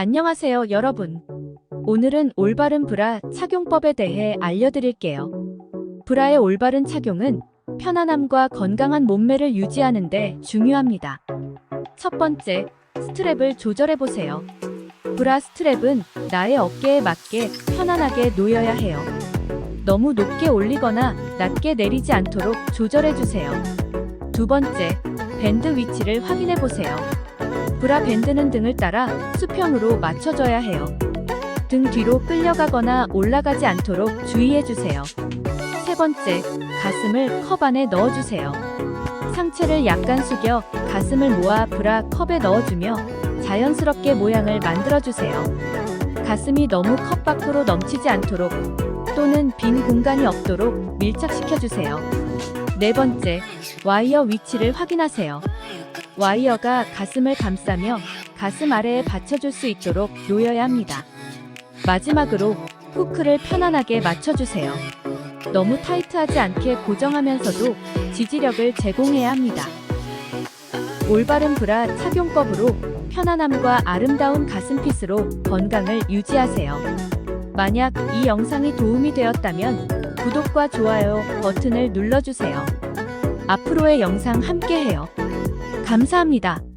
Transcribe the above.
안녕하세요, 여러분. 오늘은 올바른 브라 착용법에 대해 알려드릴게요. 브라의 올바른 착용은 편안함과 건강한 몸매를 유지하는 데 중요합니다. 첫 번째, 스트랩을 조절해보세요. 브라 스트랩은 나의 어깨에 맞게 편안하게 놓여야 해요. 너무 높게 올리거나 낮게 내리지 않도록 조절해주세요. 두 번째, 밴드 위치를 확인해보세요. 브라 밴드는 등을 따라 수평으로 맞춰져야 해요. 등 뒤로 끌려가거나 올라가지 않도록 주의해주세요. 세 번째, 가슴을 컵 안에 넣어주세요. 상체를 약간 숙여 가슴을 모아 브라 컵에 넣어주며 자연스럽게 모양을 만들어주세요. 가슴이 너무 컵 밖으로 넘치지 않도록 또는 빈 공간이 없도록 밀착시켜주세요. 네 번째, 와이어 위치를 확인하세요. 와이어가 가슴을 감싸며 가슴 아래에 받쳐줄 수 있도록 놓여야 합니다. 마지막으로 후크를 편안하게 맞춰주세요. 너무 타이트하지 않게 고정하면서도 지지력을 제공해야 합니다. 올바른 브라 착용법으로 편안함과 아름다운 가슴핏으로 건강을 유지하세요. 만약 이 영상이 도움이 되었다면 구독과 좋아요 버튼을 눌러주세요. 앞으로의 영상 함께해요. 감사합니다.